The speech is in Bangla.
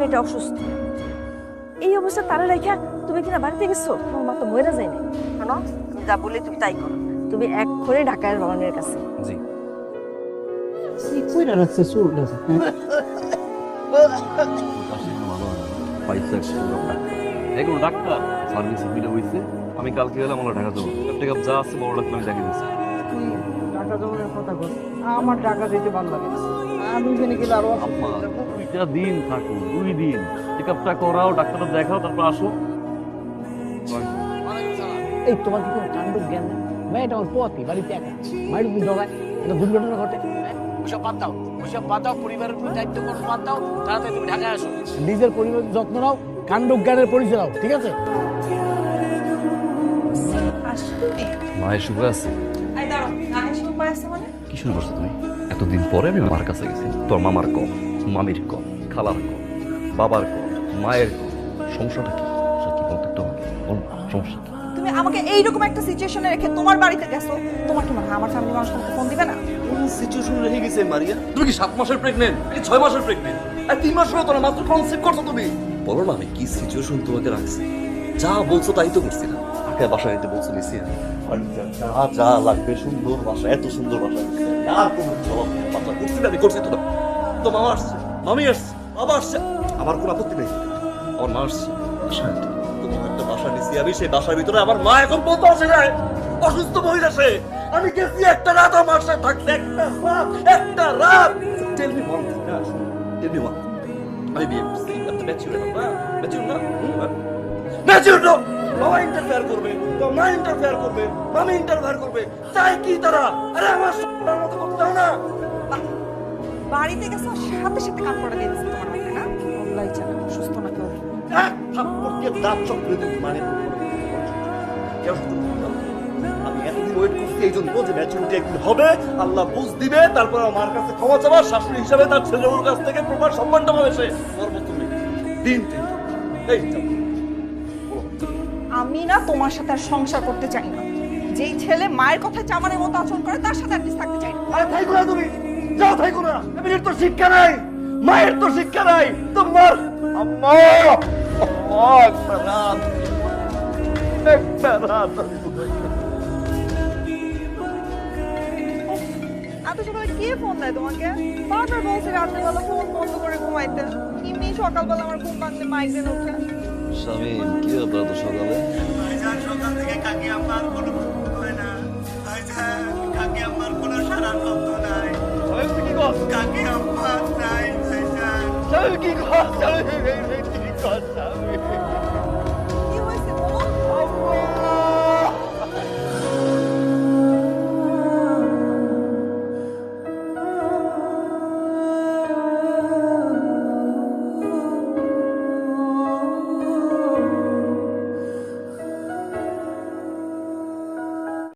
মেয়েটা অসুস্থ। এই অবস্থা তারা রেখা তুমি কিনা বাড়িতে গেছো? তোমার মা তো মরে যায়নি শোনো তুমি যা বলি তুমি তাই করো। তুমি এক করে ঢাকায় বাবা মেয়ের কাছে। জি। কইরা রাখছে চুল? আছে এগুলো ডাক্তার? সার্ভিস বিলে হইছে। আমি কালকে গেলাম আমার ঢাকা যাব। যা আছে বড় ডাক্তার আমি দেখে দিচ্ছি। তুই টাকা জমানোর কথা বল। আমার টাকা দিতে ভালো লাগে আমি গেলে আরও হয়ে। দুইটা দিন থাকো দুই দিন। চেক আপটা করাও ডাক্তারটা দেখাও তারপর আসো। এই তোমার কি কোনো কাণ্ড জ্ঞান নেই? মেয়েটা আমার পথই বাড়িতে একা। মায়ের যদি ডরায় একটা দুর্ঘটনা ঘটে। ওসব বাদ দাও ওসব বাদ দাও পরিবারের দায়িত্ব করো বাদ দাও তাড়াতাড়ি তুমি ঢাকায় আসো। নিজের পরিবারের যত্ন নাও কাণ্ড জ্ঞানের পরিচয় নাও ঠিক আছে? মায়ের সুখে আছে। দাঁড়াও। কি শুরু করছ তুমি? এতদিন পরে আমি মার কাছে গেছি। তোর মামার কম মামির কম খালার কম বাবার কম মায়ের কম সমস্যাটা কি? সত্যি বলতে বল তুমি আমাকে এইরকম একটা সিচুয়েশনে রেখে তোমার বাড়িতে গেছো? তোমার কি মনে হয় আমার ফ্যামিলি মানুষ তোমাকে ফোন দিবে না? কোন সিচুয়েশন রেখে গেছে মারিয়া? তুমি কি সাত মাসের প্রেগনেন্ট নাকি ছয় মাসের প্রেগনেন্ট আর তিন মাস হলো তোরা মাত্র কনসেপ্ট করছ তুমি? বলো না আমি কি সিচুয়েশন তোমাকে রাখছি। যা বলছো তাই তো করছি না আগে বাসা নিতে বলছো নিছি যা যা লাগবে সুন্দর বাসা, এত সুন্দর বাসা। আর কোনো করছি না করছি তো তো মামা আসছে, মামি আসছে, বাবা আসছে। আমার কোনো আপত্তি নেই। আমার মা আসছে। বাসায় তো। একটা বাসা নিছি আমি, সেই বাসার ভিতরে আমার মা এখন বলতে আসে যায় অসুস্থ মহিলা সে। আমি গেছি একটা রাত আমার সাথে থাকতে। একটা রাত একটা রাত। Tell me one tell me one আমি বিয়ে করছি আপনি ম্যাচিউর না? ম্যাচিউর না ম্যাচিউর না? বাবা ইন্টারফেয়ার করবে মা ইন্টারফেয়ার করবে মামি ইন্টারফেয়ার করবে চাই কি তারা? আরে আমার সন্তানের মতো করতে না? বাড়িতে গেছো সাথে সাথে কান করে দিয়ে দিচ্ছে তোমার মেয়েকে না? আল্লাহ জানে সুস্থ না কেউ। এক থাপ্পড়কে দাঁত চক্রে দিন মানে কেউ আমি এতদিন ওয়েট করছি এই জন্য যে ম্যাচুরিটি একদিন হবে আল্লাহ বুঝ দিবে তারপর আমার কাছে ক্ষমা চাওয়ার শাশুড়ি হিসাবে তার ছেলের কাছ থেকে প্রপার সম্মানটা পাবে সে। সর্বপ্রথমে দিন তিন এই। আমি না তোমার সাথে আর সংসার করতে চাই না। যেই ছেলে মায়ের কথা চামারের মতো আচরণ করে তার সাথে অ্যাটলিস্ট থাকতে চাই না। আরে থাইকো না তুমি। যাও থাইকো না। এমনির তো শিক্ষা নাই। মায়ের তো শিক্ষা নাই। তোমার আম্মা আম্মা! একটা রাত একটা রাত আমি এত সকালে কে ফোন দেয় তোমাকে? বারবার বলছে ফোন বন্ধ করে ঘুমাইতে। এমনি সকালবেলা আমার ঘুম ভাঙতে মাইগ্রেন ওঠে স্বামী, কি ব্যাপার তো সকালে? সকাল থেকে কাকি আম্মার কোনো করে না কাকি আম্মার কোনো সারা শব্দ নাই কাকি আম্মা নাই ভাইজান কি কর